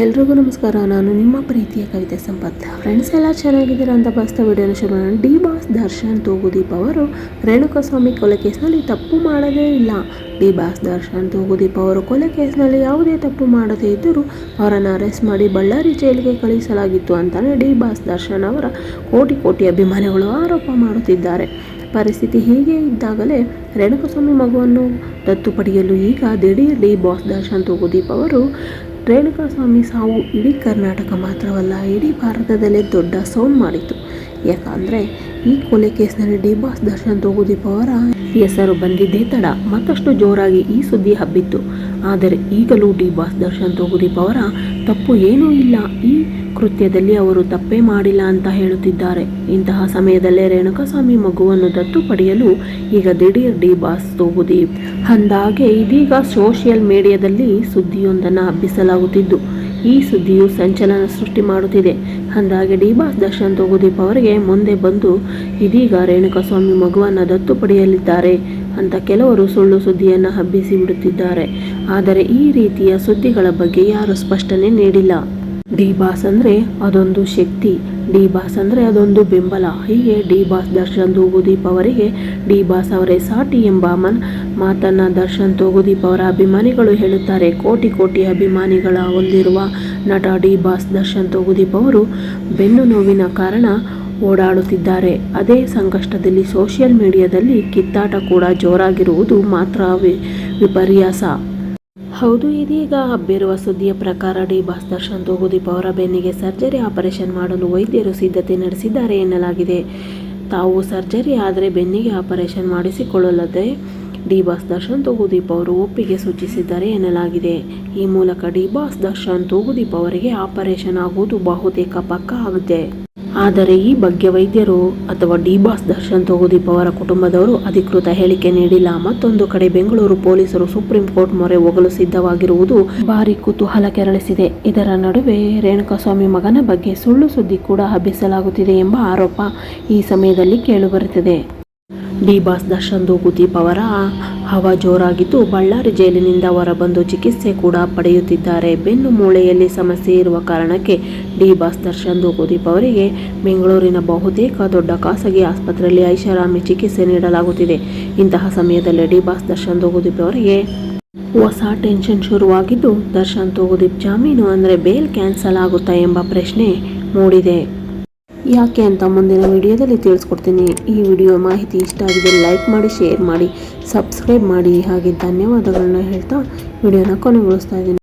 ಎಲ್ರಿಗೂ ನಮಸ್ಕಾರ. ನಾನು ನಿಮ್ಮ ಪ್ರೀತಿಯ ಕವಿತೆ ಸಂಪತ್ ಫ್ರೆಂಡ್ಸ್ ಎಲ್ಲ ಚೆನ್ನಾಗಿದ್ದೀರಾ ಅಂತ ಬಸ್ತ ವಿಡಿಯೋನ ಶುರು ಮಾಡೋಣ. ಡಿ ಬಾಸ್ ದರ್ಶನ್ ತೂಗುದೀಪ್ ಅವರು ರೇಣುಕಸ್ವಾಮಿ ಕೊಲೆ ಕೇಸ್ನಲ್ಲಿ ತಪ್ಪು ಮಾಡದೇ ಇಲ್ಲ. ಡಿ ಬಾಸ್ ದರ್ಶನ್ ತೂಗುದೀಪ್ ಅವರು ಕೊಲೆ ಕೇಸ್ನಲ್ಲಿ ಯಾವುದೇ ತಪ್ಪು ಮಾಡದೇ ಇದ್ದರೂ ಅವರನ್ನು ಅರೆಸ್ಟ್ ಮಾಡಿ ಬಳ್ಳಾರಿ ಜೈಲಿಗೆ ಕಳುಹಿಸಲಾಗಿತ್ತು ಅಂತಲೇ ಡಿ ಬಾಸ್ ದರ್ಶನ್ ಅವರ ಕೋಟಿ ಕೋಟಿ ಅಭಿಮಾನಿಗಳು ಆರೋಪ ಮಾಡುತ್ತಿದ್ದಾರೆ. ಪರಿಸ್ಥಿತಿ ಹೀಗೆ ಇದ್ದಾಗಲೇ ರೇಣುಕಸ್ವಾಮಿ ಮಗುವನ್ನು ದತ್ತು ಪಡೆಯಲು ಈಗ ದಿಢೀರ್ ಡಿ ಬಾಸ್ ದರ್ಶನ್ ತೂಗುದೀಪ್ ಅವರು ರೇಣುಕಾಸ್ವಾಮಿ ಸಾವು ಇಡೀ ಕರ್ನಾಟಕ ಮಾತ್ರವಲ್ಲ, ಇಡೀ ಭಾರತದಲ್ಲೇ ದೊಡ್ಡ ಸೌಂಡ್ ಮಾಡಿತು ಯಾಕಂದರೆ ಈ ಕೊಲೆ ಕೇಸ್ನಲ್ಲಿ ಡಿ ಬಾಸ್ ದರ್ಶನ್ ತೋಗುದೀಪ್ ಅವರ ಹೆಸರು ಬಂದಿದ್ದೇ ತಡ. ಮತ್ತಷ್ಟು ಜೋರಾಗಿ ಈ ಸುದ್ದಿ ಹಬ್ಬಿತ್ತು. ಆದರೆ ಈಗಲೂ ಡಿ ಬಾಸ್ ದರ್ಶನ್ ತೋಗುದೀಪ್ ಅವರ ತಪ್ಪು ಏನೂ ಇಲ್ಲ. ಈ ಕೃತ್ಯದಲ್ಲಿ ಅವರು ತಪ್ಪೇ ಮಾಡಿಲ್ಲ ಅಂತ ಹೇಳುತ್ತಿದ್ದಾರೆ. ಇಂತಹ ಸಮಯದಲ್ಲೇ ರೇಣುಕಾಸ್ವಾಮಿ ಮಗುವನ್ನು ದತ್ತು ಪಡೆಯಲು ಈಗ ದಿಢೀರ್ ಡಿ ಬಾಸ್ ತೋಗುದೀಪ್. ಅಂದಾಗೆ ಇದೀಗ ಸೋಷಿಯಲ್ ಮೀಡಿಯಾದಲ್ಲಿ ಸುದ್ದಿಯೊಂದನ್ನು ಹಬ್ಬಿಸಲಾಗುತ್ತಿದ್ದು. ಈ ಸುದ್ದಿಯು ಸಂಚಲನ ಸೃಷ್ಟಿ ಮಾಡುತ್ತಿದೆ. ಅಂದಾಗೆ ಡಿ ಬಾಸ್ ದರ್ಶನ್ ತೋಗುದೀಪ್ ಅವರಿಗೆ ಮುಂದೆ ಬಂದು ಇದೀಗ ರೇಣುಕಾಸ್ವಾಮಿ ಮಗುವನ್ನು ದತ್ತು ಪಡೆಯಲಿದ್ದಾರೆ ಅಂತ ಕೆಲವರು ಸುಳ್ಳು ಸುದ್ದಿಯನ್ನು ಹಬ್ಬಿಸಿ ಬಿಡುತ್ತಿದ್ದಾರೆ. ಆದರೆ ಈ ರೀತಿಯ ಸುದ್ದಿಗಳ ಬಗ್ಗೆ ಯಾರು ಸ್ಪಷ್ಟನೆ ನೀಡಿಲ್ಲ. ಡಿ ಬಾಸ್ ಅಂದರೆ ಅದೊಂದು ಶಕ್ತಿ ಡಿ ಬಾಸ್ ಅಂದರೆ ಅದೊಂದು ಬೆಂಬಲ. ಹೀಗೆ ಡಿ ಬಾಸ್ ದರ್ಶನ್ ತೂಗುದೀಪ್ ಅವರಿಗೆ ಡಿ ಬಾಸ್ ಅವರೇ ಸಾಟಿ ಎಂಬ ಮನ್ ಮಾತನ್ನು ದರ್ಶನ್ ತೂಗುದೀಪ್ ಅವರ ಅಭಿಮಾನಿಗಳು ಹೇಳುತ್ತಾರೆ. ಕೋಟಿ ಕೋಟಿ ಅಭಿಮಾನಿಗಳ ಹೊಂದಿರುವ ನಟ ಡಿ ಬಾಸ್ ದರ್ಶನ್ ತೂಗುದೀಪ್ ಅವರು ಬೆನ್ನು ನೋವಿನ ಕಾರಣ ಓಡಾಡುತ್ತಿದ್ದಾರೆ. ಅದೇ ಸಂಕಷ್ಟದಲ್ಲಿ ಸೋಷಿಯಲ್ ಮೀಡಿಯಾದಲ್ಲಿ ಕಿತ್ತಾಟ ಕೂಡ ಜೋರಾಗಿರುವುದು ಮಾತ್ರ ವಿಪರ್ಯಾಸ. ಹೌದು, ಇದೀಗ ಹಬ್ಬಿರುವ ಸುದ್ದಿಯ ಪ್ರಕಾರ ಡಿ. ಬಾಸ್ ದರ್ಶನ್ ತೋಗುದೀಪ್ ಅವರ ಬೆನ್ನಿಗೆ ಸರ್ಜರಿ ಆಪರೇಷನ್ ಮಾಡಲು ವೈದ್ಯರು ಸಿದ್ಧತೆ ನಡೆಸಿದ್ದಾರೆ ಎನ್ನಲಾಗಿದೆ. ತಾವು ಸರ್ಜರಿ ಆದರೆ ಬೆನ್ನಿಗೆ ಆಪರೇಷನ್ ಮಾಡಿಸಿಕೊಳ್ಳಲದೆ ಡಿ. ಬಾಸ್ ದರ್ಶನ್ ತೋಗುದೀಪ್ ಅವರು ಒಪ್ಪಿಗೆ ಸೂಚಿಸಿದ್ದಾರೆ ಎನ್ನಲಾಗಿದೆ. ಈ ಮೂಲಕ ಡಿ. ಬಾಸ್ ದರ್ಶನ್ ತೋಗುದೀಪ್ ಅವರಿಗೆ ಆಪರೇಷನ್ ಆಗುವುದು ಬಹುತೇಕ ಪಕ್ಕ ಆಗುತ್ತೆ ಆದರೆ ಈ ಬಗ್ಗೆ ವೈದ್ಯರು ಅಥವಾ ಡಿ ಬಾಸ್ ದರ್ಶನ್ ತೂಗುದೀಪ್ ಅವರ ಕುಟುಂಬದವರು ಅಧಿಕೃತ ಹೇಳಿಕೆ ನೀಡಿಲ್ಲ. ಮತ್ತೊಂದು ಕಡೆ ಬೆಂಗಳೂರು ಪೊಲೀಸರು ಸುಪ್ರೀಂ ಕೋರ್ಟ್ ಮೊರೆ ಹೋಗಲು ಸಿದ್ಧವಾಗಿರುವುದು ಭಾರಿ ಕುತೂಹಲ ಕೆರಳಿಸಿದೆ. ಇದರ ನಡುವೆ ರೇಣುಕಾಸ್ವಾಮಿ ಮಗನ ಬಗ್ಗೆ ಸುಳ್ಳು ಸುದ್ದಿ ಕೂಡ ಹಬ್ಬಿಸಲಾಗುತ್ತಿದೆ ಎಂಬ ಆರೋಪ ಈ ಸಮಯದಲ್ಲಿ ಕೇಳಿಬರುತ್ತಿದೆ. ಡಿ ಬಾಸ್ ದರ್ಶನ್ ತೂಗುದೀಪ್ ಅವರ ಹವ ಜೋರಾಗಿದ್ದು ಬಳ್ಳಾರಿ ಜೈಲಿನಿಂದ ಹೊರಬಂದು ಚಿಕಿತ್ಸೆ ಕೂಡ ಪಡೆಯುತ್ತಿದ್ದಾರೆ. ಬೆನ್ನು ಮೂಳೆಯಲ್ಲಿ ಸಮಸ್ಯೆ ಇರುವ ಕಾರಣಕ್ಕೆ ಡಿ ಬಾಸ್ ದರ್ಶನ್ ದೂಗುದೀಪ್ ಅವರಿಗೆ ಬೆಂಗಳೂರಿನ ಬಹುತೇಕ ದೊಡ್ಡ ಖಾಸಗಿ ಆಸ್ಪತ್ರೆಯಲ್ಲಿ ಐಷಾರಾಮಿ ಚಿಕಿತ್ಸೆ ನೀಡಲಾಗುತ್ತಿದೆ. ಇಂತಹ ಸಮಯದಲ್ಲಿ ಡಿ ಬಾಸ್ ದರ್ಶನ್ ದೂಗುದೀಪ್ ಅವರಿಗೆ ಹೊಸ ಟೆನ್ಷನ್ ಶುರುವಾಗಿದ್ದು, ದರ್ಶನ್ ತೂಗುದೀಪ್ ಜಾಮೀನು ಅಂದರೆ ಬೇಲ್ ಕ್ಯಾನ್ಸಲ್ ಆಗುತ್ತಾ ಎಂಬ ಪ್ರಶ್ನೆ ಮೂಡಿದೆ. ಯಾಕೆ ಅಂತ ಮುಂದಿನ ವಿಡಿಯೋದಲ್ಲಿ ತಿಳಿಸ್ಕೊಡ್ತೀನಿ. ಈ ವಿಡಿಯೋ ಮಾಹಿತಿ ಇಷ್ಟ ಆಗಿದೆ ಲೈಕ್ ಮಾಡಿ, ಶೇರ್ ಮಾಡಿ, ಸಬ್ಸ್ಕ್ರೈಬ್ ಮಾಡಿ. ಹಾಗೆ ಧನ್ಯವಾದಗಳನ್ನ ಹೇಳ್ತಾ ವಿಡಿಯೋನ ಕೊನೆಗೊಳಿಸ್ತಾ ಇದ್ದೀನಿ.